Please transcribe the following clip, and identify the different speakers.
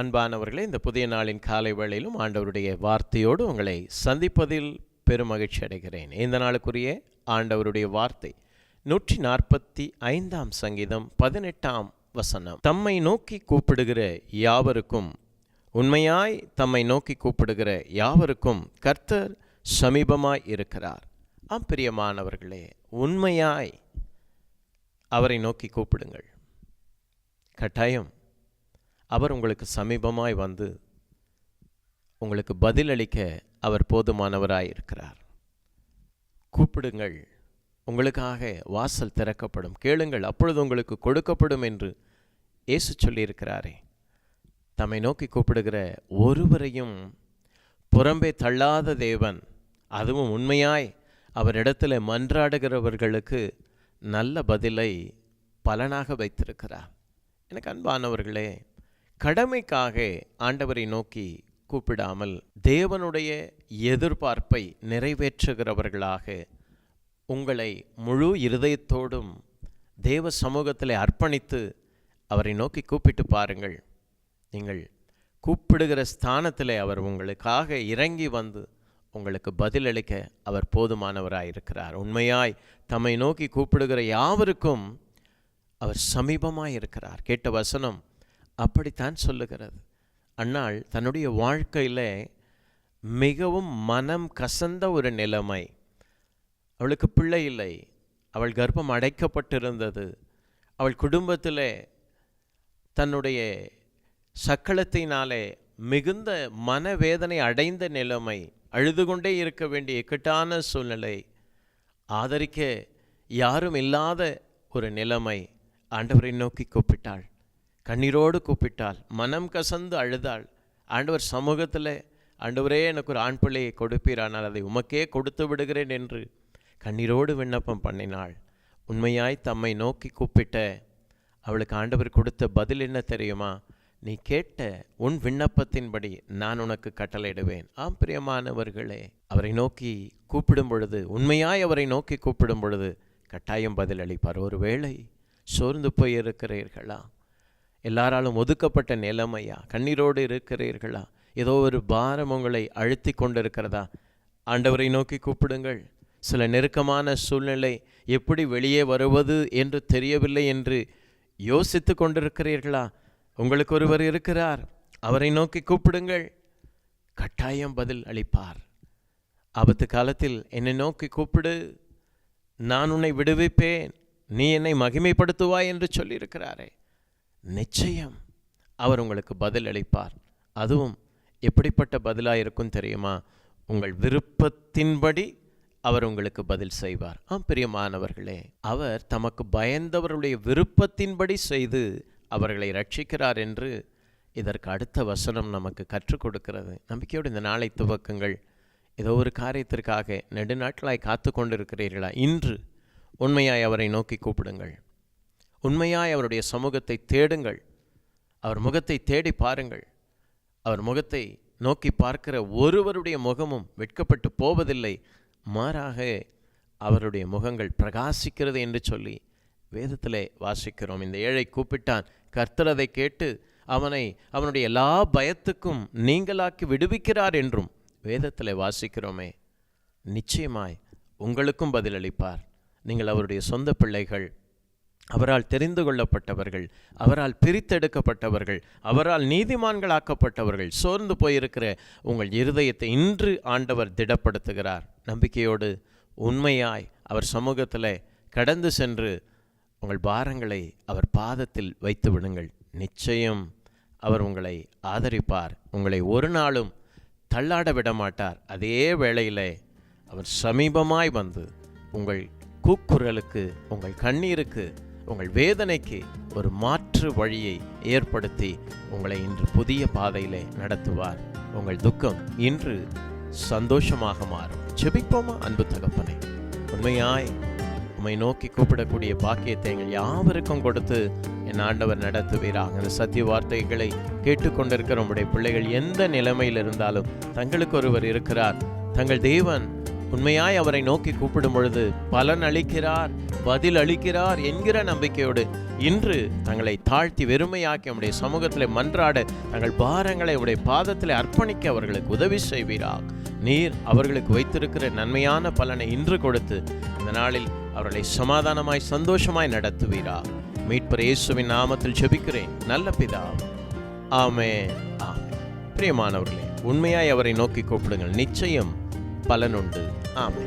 Speaker 1: அன்பானவர்களே இந்த புதிய நாளின் காலை வேளையிலும் ஆண்டவருடைய வார்த்தையோடு உங்களை சந்திப்பதில் பெருமகிழ்ச்சி அடைகிறேன். இந்த நாளுக்குரிய ஆண்டவருடைய வார்த்தை நூற்றி நாற்பத்தி ஐந்தாம் சங்கீதம் பதினெட்டாம் வசனம். தம்மை நோக்கி கூப்பிடுகிற யாவருக்கும் உண்மையாய் தம்மை நோக்கி கூப்பிடுகிற யாவருக்கும் கர்த்தர் சமீபமாய் இருக்கிறார். ஆம் பிரியமானவர்களே உண்மையாய் அவரை நோக்கி கூப்பிடுங்கள். கட்டாயம் அவர் உங்களுக்கு சமீபமாய் வந்து உங்களுக்கு பதிலளிக்க அவர் போதுமானவராய் இருக்கிறார். கூப்பிடுங்கள். உங்களுக்காக வாசல் திறக்கப்படும். கேளுங்கள். அப்பொழுது உங்களுக்கு கொடுக்கப்படும் என்று இயேசு சொல்லியிருக்கிறாரே. தம்மை நோக்கி கூப்பிடுகிற ஒருவரையும் புறம்பே தள்ளாத தேவன் அதுவும் உண்மையாய் அவரிடத்தில் மன்றாடுகிறவர்களுக்கு நல்ல பதிலை பலனாக வைத்திருக்கிறார். எனக்கு அன்பானவர்களே கடமைக்காக ஆண்டவரை நோக்கி கூப்பிடாமல் தேவனுடைய எதிர்பார்ப்பை நிறைவேற்றுகிறவர்களாக உங்களை முழு இருதயத்தோடும் தேவ சமூகத்தில் அர்ப்பணித்து அவரை நோக்கி கூப்பிட்டு பாருங்கள். நீங்கள் கூப்பிடுகிற ஸ்தானத்தில் அவர் உங்களுக்காக இறங்கி வந்து உங்களுக்கு பதிலளிக்க அவர் போதுமானவராய் இருக்கிறார் உண்மையாய் தம்மை நோக்கி கூப்பிடுகிற யாவருக்கும் அவர் சமீபமாய் இருக்கிறார் கேட்ட வசனம் அப்படித்தான் சொல்லுகிறது. அண்ணாள் தன்னுடைய வாழ்க்கையில் மிகவும் மனம் கசந்த ஒரு நிலைமை. அவளுக்கு பிள்ளை இல்லை. அவள் கர்ப்பம் அடைக்கப்பட்டிருந்தது. அவள் குடும்பத்தில் தன்னுடைய சக்களத்தினாலே மிகுந்த மனவேதனை அடைந்த நிலைமை அழுது கொண்டே இருக்க வேண்டிய இக்கட்டான சூழ்நிலை ஆதரிக்க யாரும் இல்லாத ஒரு நிலைமை ஆண்டவரை நோக்கி கூப்பிட்டாள். கண்ணீரோடு கூப்பிட்டாள். மனம் கசந்து அழுதாள். ஆண்டவர் சமூகத்தில் ஆண்டவரே எனக்கு ஒரு ஆண் பிள்ளையை கொடுப்பீர். ஆனால் அதை உமக்கே கொடுத்து விடுகிறேன் என்று கண்ணீரோடு விண்ணப்பம் பண்ணினாள். உண்மையாய் தம்மை நோக்கி கூப்பிட்ட அவளுக்கு ஆண்டவர் கொடுத்த பதில் என்ன தெரியுமா? நீ கேட்ட உன் விண்ணப்பத்தின்படி நான் உனக்கு கட்டளையிடுவேன். ஆம் பிரியமானவர்களே அவரை நோக்கி கூப்பிடும் பொழுது உண்மையாய் அவரை நோக்கி கூப்பிடும் பொழுது கட்டாயம் பதில் அளிப்பார் ஒருவேளை சோர்ந்து போய் இருக்கிறீர்களா எல்லாராலும் ஒதுக்கப்பட்ட நிலைமையா? கண்ணீரோடு இருக்கிறீர்களா? ஏதோ ஒரு பாரம் உங்களை அழுத்தி கொண்டிருக்கிறதா? ஆண்டவரை நோக்கி கூப்பிடுங்கள். சில நெருக்கமான சூழ்நிலை எப்படி வெளியே வருவது என்று தெரியவில்லை என்று யோசித்து கொண்டிருக்கிறீர்களா? உங்களுக்கு ஒருவர் இருக்கிறார். அவரை நோக்கி கூப்பிடுங்கள். கட்டாயம் பதில் அளிப்பார். ஆபத்து காலத்தில் என்னை நோக்கி கூப்பிடு. நான் உன்னை விடுவிப்பேன். நீ என்னை மகிமைப்படுத்துவாய் என்று சொல்லியிருக்கிறாரே. நிச்சயம் அவர் உங்களுக்கு பதில் அளிப்பார். அதுவும் எப்படிப்பட்ட பதிலாக இருக்கும் தெரியுமா? உங்கள் விருப்பத்தின்படி அவர் உங்களுக்கு பதில் செய்வார். ஆம் பிரியமானவர்களே அவர் தமக்கு பயந்தவருடைய விருப்பத்தின்படி செய்து அவர்களை ரட்சிக்கிறார் என்று இதற்கு அடுத்த வசனம் நமக்கு கற்றுக் கொடுக்கிறது. நம்பிக்கையோடு இந்த நாளை துவக்குங்கள். ஏதோ ஒரு காரியத்திற்காக நெடுநாட்களாய் காத்து கொண்டிருக்கிறீர்களா? இன்று உண்மையாய் அவரை நோக்கி கூப்பிடுங்கள். உண்மையாய் அவருடைய சமூகத்தை தேடுங்கள். அவர் முகத்தை தேடி பாருங்கள். அவர் முகத்தை நோக்கி பார்க்கிற ஒருவருடைய முகமும் வெட்கப்பட்டு போவதில்லை. மாறாக அவருடைய முகங்கள் பிரகாசிக்கிறது என்று சொல்லி வேதத்திலே வாசிக்கிறோம். இந்த ஏழை கூப்பிட்டான் கர்த்தரதை கேட்டு அவனை அவனுடைய எல்லா பயத்துக்கும் நீங்களாக்கி விடுவிக்கிறார் என்றும் வேதத்தில் வாசிக்கிறோமே. நிச்சயமாய் உங்களுக்கும் பதிலளிப்பார். நீங்கள் அவருடைய சொந்த பிள்ளைகள் அவரால் தெரிந்து கொள்ளப்பட்டவர்கள் அவரால் பிரித்தெடுக்கப்பட்டவர்கள் அவரால் நீதிமான்களாக்கப்பட்டவர்கள் சோர்ந்து போயிருக்கிற உங்கள் இருதயத்தை இன்று ஆண்டவர் திடப்படுத்துகிறார். நம்பிக்கையோடு உண்மையாய் அவர் சமூகத்தில் கடந்து சென்று உங்கள் பாரங்களை அவர் பாதத்தில் வைத்து விடுங்கள். நிச்சயம் அவர் உங்களை ஆதரிப்பார். உங்களை ஒரு நாளும் தள்ளாட விட மாட்டார் அதே வேளையில் அவர் சமீபமாய் வந்து உங்கள் கூக்குரலுக்கு உங்கள் கண்ணீருக்கு உங்கள் வேதனைக்கு ஒரு மாற்று வழியை ஏற்படுத்தி உங்களை இன்று புதிய பாதையிலே நடத்துவார். உங்கள் துக்கம் இன்று சந்தோஷமாக மாறும். ஜெபிப்போமா அன்பு தகப்பனை? உண்மையாய் உம்மை நோக்கி கூப்பிடக்கூடிய பாக்கியத்தை எங்கள் யாவருக்கும் கொடுத்து என் ஆண்டவர் நடத்துவீராக. அந்த சத்திய வார்த்தைகளை கேட்டுக்கொண்டிருக்கிற உங்களுடைய பிள்ளைகள் எந்த நிலைமையில் இருந்தாலும் தங்களுக்கு ஒருவர் இருக்கிறார். தங்கள் தேவன் உண்மையாய் அவரை நோக்கி கூப்பிடும் பொழுது பலன் அளிக்கிறார் பதில் அளிக்கிறார் என்கிற நம்பிக்கையோடு இன்று தங்களை தாழ்த்தி வெறுமையாக்கி அவருடைய சமூகத்தில் மன்றாட தங்கள் பாரங்களை அவருடைய பாதத்தில் அர்ப்பணிக்க அவர்களுக்கு உதவி செய்வீரா நீர் அவர்களுக்கு வைத்திருக்கிற நன்மையான பலனை இன்று கொடுத்து இந்த நாளில் அவர்களை சமாதானமாய் சந்தோஷமாய் நடத்துவீரா மீட்பர் இயேசுவின் நாமத்தில் ஜெபிக்கிறேன். நல்ல பிதா ஆமே ஆமே பிரியமானவர்களே உண்மையாய் அவரை நோக்கி கூப்பிடுங்கள். நிச்சயம் பலனுண்டு ஆமே